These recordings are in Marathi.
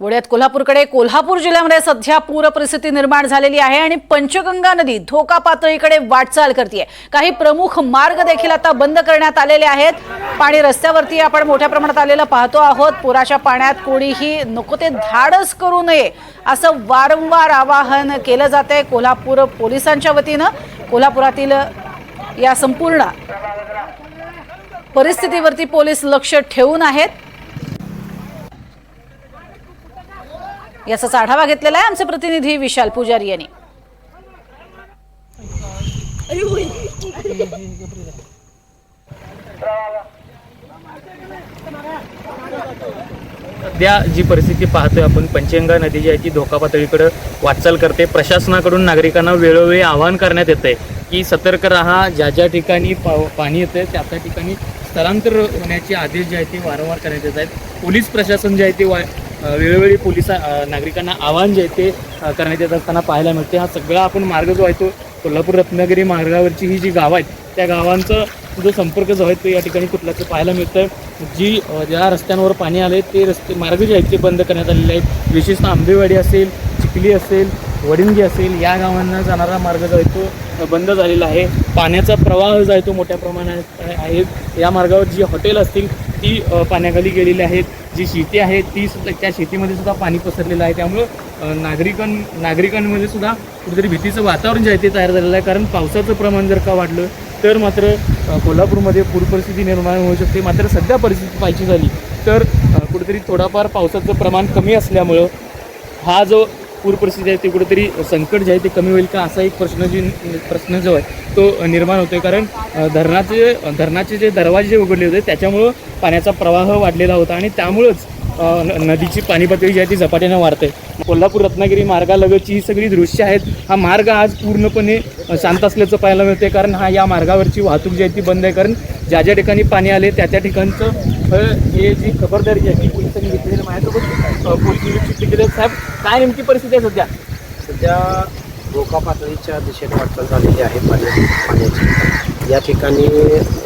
वळ्यात कोल्हापूरकडे कोल्हापूर जिल्ह्यामध्ये सध्या पूर परिस्थिती निर्माण झालेली आहे आणि पंचगंगा नदी धोका पातळीकडे वाटचाल करते काही प्रमुख मार्ग देखील आता बंद करण्यात आलेले आहेत. पाणी रस्त्यावरती आपण मोठ्या प्रमाणात आलेलं पाहतो आहोत. पुराच्या पाण्यात कोणीही नको ते धाडस करू नये असं वारंवार आवाहन केलं जात आहे कोल्हापूर पोलिसांच्या वतीनं. कोल्हापुरातील या संपूर्ण परिस्थितीवरती पोलीस लक्ष ठेवून आहेत. याचाच आढावा घेतलेला आहे आमचे प्रतिनिधी विशाल पुजारी यांनी. सध्या जी परिस्थिती पाहतोय आपण पंचगंगा नदी जी आहे ती धोका पातळीकडे वाटचाल करते. प्रशासनाकडून नागरिकांना वेळोवेळी आवाहन करण्यात येते आहे की सतर्क राहा ज्या ज्या ठिकाणी पा- पाणी येतं त्या त्या ठिकाणी स्थलांतर होण्याचे आदेश जे आहेत ते वारंवार करण्यात येत आहेत. पोलीस प्रशासन जे आहे ते वा वेळोवेळी पोलिसा नागरिकांना आवाहन जे आहे ते करण्यात येत असताना पाहायला मिळते. हा सगळा आपण मार्ग जो आहे तो कोल्हापूर रत्नागिरी मार्गावरची ही जी गावं आहेत त्या गावांचा जो संपर्क जो आहे तो या ठिकाणी तुटल्याचं पाहायला मिळतं जी ज्या रस्त्यांवर पाणी आले ते रस्ते मार्ग जे आहेत ते बंद करण्यात आलेले आहेत. विशेषतः आंबेवाडी असेल चिखली असेल वडिंगी असेल या गावांना जाणारा मार्ग जो आहे तो बंद झालेला आहे. पाण्याचा प्रवाह जो आहे तो मोठ्या प्रमाणात आहे. या मार्गावर जी हॉटेल असतील ती पाण्याखाली गेलेली आहेत. जी शेती आहे ती सुद्धा त्या शेतीमध्ये सुद्धा पाणी पसरलेलं आहे. त्यामुळं नागरिकां नागरिकांमध्ये सुद्धा कुठेतरी भीतीचं वातावरण जे आहे ते तयार झालेलं आहे. कारण पावसाचं प्रमाण जर का वाढलं तर मात्र कोल्हापूरमध्ये पूर परिस्थिती निर्माण होऊ शकते. मात्र सध्या परिस्थिती पाहिजे झाली तर कुठेतरी थोडाफार पावसाचं प्रमाण कमी असल्यामुळं हा जो पूर परिस्थिती आहे ते कुठेतरी संकट जे आहे ते कमी होईल का? असा एक प्रश्न जी प्रश्न जो आहे तो निर्माण होतोय. कारण धरणाचे धरणाचे जे दरवाजे जे उघडले होते त्याच्यामुळं पाण्याचा प्रवाह वाढलेला होता आणि त्यामुळंच न- नदीची पाणी पातळी जी आहे ती झपाट्याने वाढते. कोल्हापूर रत्नागिरी मार्गालगतची ही सगळी दृश्य आहेत. हा मार्ग आज पूर्णपणे शांत असल्याचं पाहायला मिळते कारण हा या मार्गावरची वाहतूक जी आहे ती बंद आहे. कारण ज्या ज्या ठिकाणी पाणी आले त्या त्या ठिकाणचं हे जी खबरदारी जी आहे पोलिसांनी घेतलेली. माझ्यासोबत पोलीस निरीक्षक देखील. साहेब काय नेमकी परिस्थिती आहे सध्या सध्या धोका पातळीच्या दिशेने वाटचाल झालेली आहे पाण्याची पाण्याची या ठिकाणी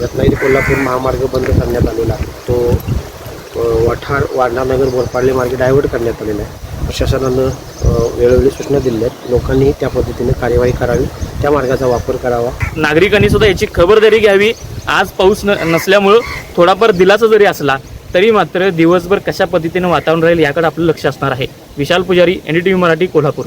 रत्नागिरी कोल्हापूर महामार्ग बंद करण्यात आलेला आहे तो वठार वारणानगर बोरपाडले मार्गे डायव्हर्ट करण्यात आलेला आहे प्रशासनानं वेळोवेळी सूचना दिल्या आहेत लोकांनीही त्या पद्धतीने कार्यवाही करावी त्या मार्गाचा वापर करावा नागरिकांनी सुद्धा याची खबरदारी घ्यावी आज पाऊस न नसल्यामुळं थोडाफार दिलासा जरी असला तरी मात्र दिवसभर कशा पद्धतीने वातावरण राहील याकडे आपलं लक्ष असणार आहे. Vishal Pujari N D T V Marathi Kolhapur.